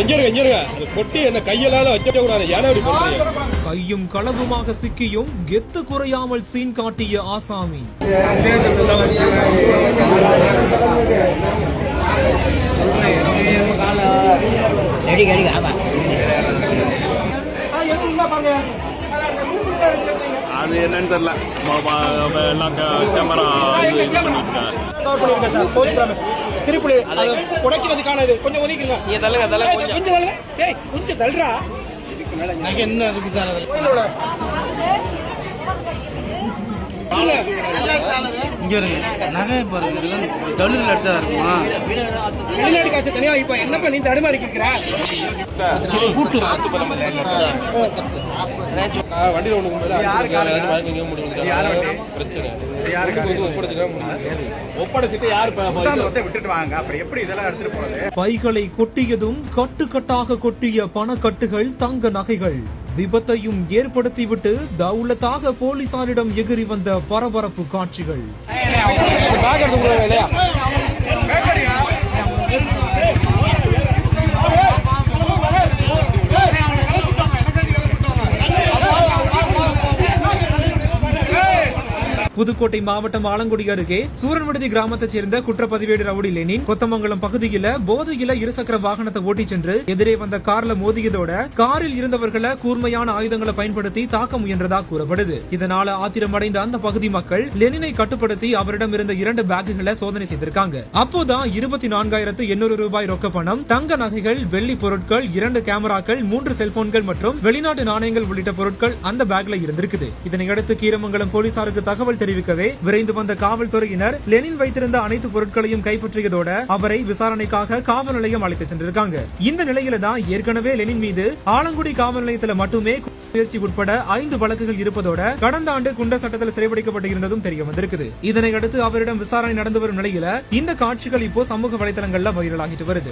இங்க இருங்க இங்க என்ன கையெல்லாம் வச்ச கூடாது. ஏன்னா இப்படி பண்றீங்க? கையும் களவுமாக சிக்கியும் கெத்து குறையாமல் சீன் காட்டிய ஆசாமி. அது என்னன்னு தெரியல. எல்லாம் கேமரா இது பண்ணிருக்கேன் பண்ணிருக்கேன் சார். கோச்சுக்கிறாம திருப்புளி அதை உடைக்கிறதுக்கான இது கொஞ்சம் ஒதுக்குங்க. நீங்க தள்ளுங்க தள்ள ஏய், கொஞ்சம். தள்ளுங்க. ஏய் கொஞ்சம் தள்ளுறா. என்ன இருக்கு சார் அதில் இங்க இருங்க நகை பாருங்க ஜவுளிகள் அடிச்சா இருக்குமா? வெளிநாடு காசு தனியா இப்ப என்னப்பா நீ தடுமாறி இருக்கிற வண்டியில ஒண்ணு வாங்கிக்க முடியும் பிரச்சனை. ஒப்படைச்சிட்டா முடியும் ஒப்படைச்சிட்டு யாரு விட்டுட்டு வாங்க. அப்புறம் எப்படி இதெல்லாம் எடுத்துட்டு போறது? பைகளை கொட்டியதும் கட்டுக்கட்டாக கொட்டிய பணக்கட்டுகள் தங்க நகைகள். விபத்தையும் ஏற்படுத்திவிட்டு தௌலத்தாக போலீசாரிடம் எகிரி வந்த பரபரப்பு காட்சிகள். புதுக்கோட்டை மாவட்டம் ஆலங்குடி அருகே சூரன்விடுதி கிராமத்தைச் சேர்ந்த குற்றப்பதிவேடு ரவுடி லெனின் கொத்தமங்கலம் பகுதியில போதையில இருசக்கர வாகனத்தை ஓட்டிச் சென்று எதிரே வந்த கார்ல மோதியதோட காரில் இருந்தவர்களை கூர்மையான ஆயுதங்களை பயன்படுத்தி தாக்க முயன்றதா கூறப்படுது. இதனால ஆத்திரமடைந்த அந்த பகுதி மக்கள் லெனினை கட்டுப்படுத்தி அவரிடம் இருந்த இரண்டு பேக்குகளை சோதனை செய்திருக்காங்க. அப்போதான் இருபத்தி நான்காயிரத்து எண்ணூறு ரூபாய் ரொக்க பணம் தங்க நகைகள் வெள்ளி பொருட்கள் இரண்டு கேமராக்கள் மூன்று செல்போன்கள் மற்றும் வெளிநாட்டு நாணயங்கள் உள்ளிட்ட பொருட்கள் அந்த பேக்ல இருந்திருக்குது. இதனையடுத்து கீரமங்கலம் போலீசாருக்கு தகவல் தெரிவிக்கவே விரைந்து வந்த காவல்துறையினர் லெனின் வைத்திருந்த அனைத்து பொருட்களையும் கைப்பற்றியதோட அவரை விசாரணைக்காக காவல் நிலையம் அழைத்து சென்றிருக்காங்க. இந்த நிலையில தான் ஏற்கனவே லெனின் மீது ஆலங்குடி காவல் நிலையத்துல மட்டுமே முயற்சி உட்பட ஐந்து வழக்குகள் இருப்பதோட கடந்த ஆண்டு குண்ட சட்டத்தில் சிறைபிடிக்கப்பட்டிருந்ததும் தெரிய வந்திருக்குது. இதனை அடுத்து அவரிடம் விசாரணை நடந்து வரும் நிலையில இந்த காட்சிகள் இப்போ சமூக வலைதளங்கள்ல வைரலாகிட்டு வருது.